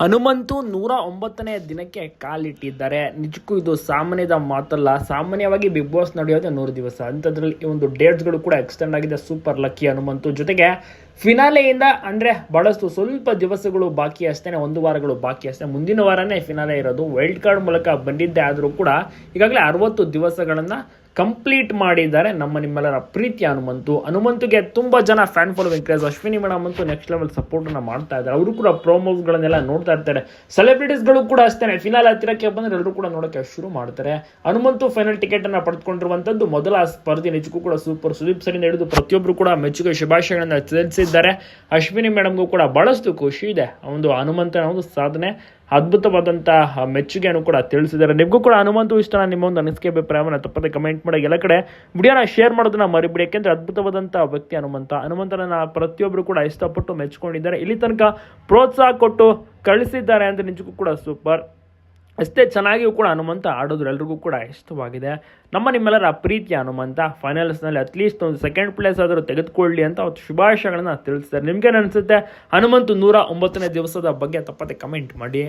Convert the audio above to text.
ಹನುಮಂತು ನೂರ ಒಂಬತ್ತನೇ ದಿನಕ್ಕೆ ಕಾಲಿಟ್ಟಿದ್ದಾರೆ. ನಿಜಕ್ಕೂ ಇದು ಸಾಮಾನ್ಯದ ಮಾತಲ್ಲ. ಸಾಮಾನ್ಯವಾಗಿ ಬಿಗ್ ಬಾಸ್ ನಡೆಯೋದೇ ನೂರು ದಿವಸ. ಅಂಥದ್ರಲ್ಲಿ ಈ ಒಂದು ಡೇಟ್ಸ್ಗಳು ಕೂಡ ಎಕ್ಸ್ಟೆಂಡ್ ಆಗಿದೆ. Super lucky Hanumanthu. ಜೊತೆಗೆ ಫಿನಾಲೆಯಿಂದ, ಅಂದರೆ ಬಹಳಷ್ಟು ಸ್ವಲ್ಪ ದಿವಸಗಳು ಬಾಕಿ ಅಷ್ಟೇ ಒಂದು ವಾರಗಳು ಬಾಕಿ ಅಷ್ಟೇ. ಮುಂದಿನ ವಾರನೇ ಫಿನಾಲೆ ಇರೋದು. ವೈಲ್ಡ್ ಕಾರ್ಡ್ ಮೂಲಕ ಬಂದಿದ್ದೆ ಆದರೂ ಕೂಡ ಈಗಾಗಲೇ ಅರವತ್ತು ದಿವಸಗಳನ್ನು ಕಂಪ್ಲೀಟ್ ಮಾಡಿದ್ದಾರೆ ನಮ್ಮ ನಿಮ್ಮೆಲ್ಲರ ಪ್ರೀತಿ ಹನುಮಂತು. ಹನುಮಂತುಗೆ ತುಂಬ ಜನ fan following craze Ashwini madam ಅಂತೂ ನೆಕ್ಸ್ಟ್ ಲೆವೆಲ್ ಸಪೋರ್ಟನ್ನು ಮಾಡ್ತಾ ಇದ್ದಾರೆ. ಅವರು ಕೂಡ ಪ್ರೋಮೋಸ್ಗಳನ್ನೆಲ್ಲ ನೋಡ್ತಾ ಇರ್ತಾರೆ. ಸೆಲೆಬ್ರಿಟೀಸ್ಗಳು ಕೂಡ ಅಷ್ಟೇ ಫಿನಾಲ್ ಹತ್ತಿರಕ್ಕೆ ಬಂದರೆ ಎಲ್ಲರೂ ಕೂಡ ನೋಡೋಕ್ಕೆ ಶುರು ಮಾಡ್ತಾರೆ. ಹನುಮಂತು ಫೈನಲ್ ಟಿಕೆಟನ್ನು ಪಡೆದುಕೊಂಡಿರುವಂಥದ್ದು ಮೊದಲ ಸ್ಪರ್ಧೆ ನಿಜಕ್ಕೂ ಕೂಡ ಸೂಪರ್ ಸುದೀಪ್ ಸರಿಂದ ಹಿಡಿದು ಪ್ರತಿಯೊಬ್ಬರು ಕೂಡ ಮೆಚ್ಚುಗೆ, ಶುಭಾಶಯಗಳನ್ನು ತಿಳಿಸಿದ್ದಾರೆ ಅಶ್ವಿನಿ ಮೇಡಮ್ಗೂ ಕೂಡ ಬಹಳಷ್ಟು ಖುಷಿ ಇದೆ. ಒಂದು ಹನುಮಂತನ ಒಂದು ಸಾಧನೆ, ಅದ್ಭುತವಾದಂತಹ ಮೆಚ್ಚುಗೆಯನ್ನು ಕೂಡ ತಿಳಿಸಿದ್ದಾರೆ. ನಿಮಗೂ ಕೂಡ ಹನುಮಂತು ಇಷ್ಟ ನಿಮ್ಮ ಒಂದು ಅನಿಸಿಕೆ ಅಭಿಪ್ರಾಯವನ್ನು ತಪ್ಪದೆ ಕಮೆಂಟ್ ಮಾಡಿ. ಎಲ್ಲ ಕಡೆ ವಿಡಿಯೋನ ಶೇರ್ ಮಾಡೋದನ್ನ ಮರಿಬಿಡಿ. ಯಾಕೆಂದ್ರೆ ಅದ್ಭುತವಾದಂಥ ವ್ಯಕ್ತಿ ಹನುಮಂತ. ಹನುಮಂತನ ಪ್ರತಿಯೊಬ್ಬರು ಕೂಡ ಇಷ್ಟಪಟ್ಟು ಮೆಚ್ಕೊಂಡಿದ್ದಾರೆ. ಇಲ್ಲಿ ತನಕ ಪ್ರೋತ್ಸಾಹ ಕೊಟ್ಟು ಕಳಿಸಿದ್ದಾರೆ ಅಂತ ನಿಜಕ್ಕೂ ಕೂಡ ಸೂಪರ್ ಅಷ್ಟೇ ಚೆನ್ನಾಗಿಯೂ ಕೂಡ ಹನುಮಂತ ಆಡೋದ್ರು ಎಲ್ರಿಗೂ ಕೂಡ ಇಷ್ಟವಾಗಿದೆ. ನಮ್ಮ ನಿಮ್ಮೆಲ್ಲರ ಪ್ರೀತಿಯ ಹನುಮಂತ ಫೈನಲ್ಸ್ನಲ್ಲಿ ಅಟ್ಲೀಸ್ಟ್ ಒಂದು ಸೆಕೆಂಡ್ ಪ್ಲೇಸ್ ಆದರೂ ತೆಗೆದುಕೊಳ್ಳಿ ಅಂತ ಅವತ್ತು ಶುಭಾಶಯಗಳನ್ನು ತಿಳಿಸ್ತಾರೆ. ನಿಮ್ಗೇನು ಅನಿಸುತ್ತೆ? ಹನುಮಂತ ನೂರ ಒಂಬತ್ತನೇ ದಿವಸದ ಬಗ್ಗೆ ತಪ್ಪದೆ ಕಮೆಂಟ್ ಮಾಡಿ.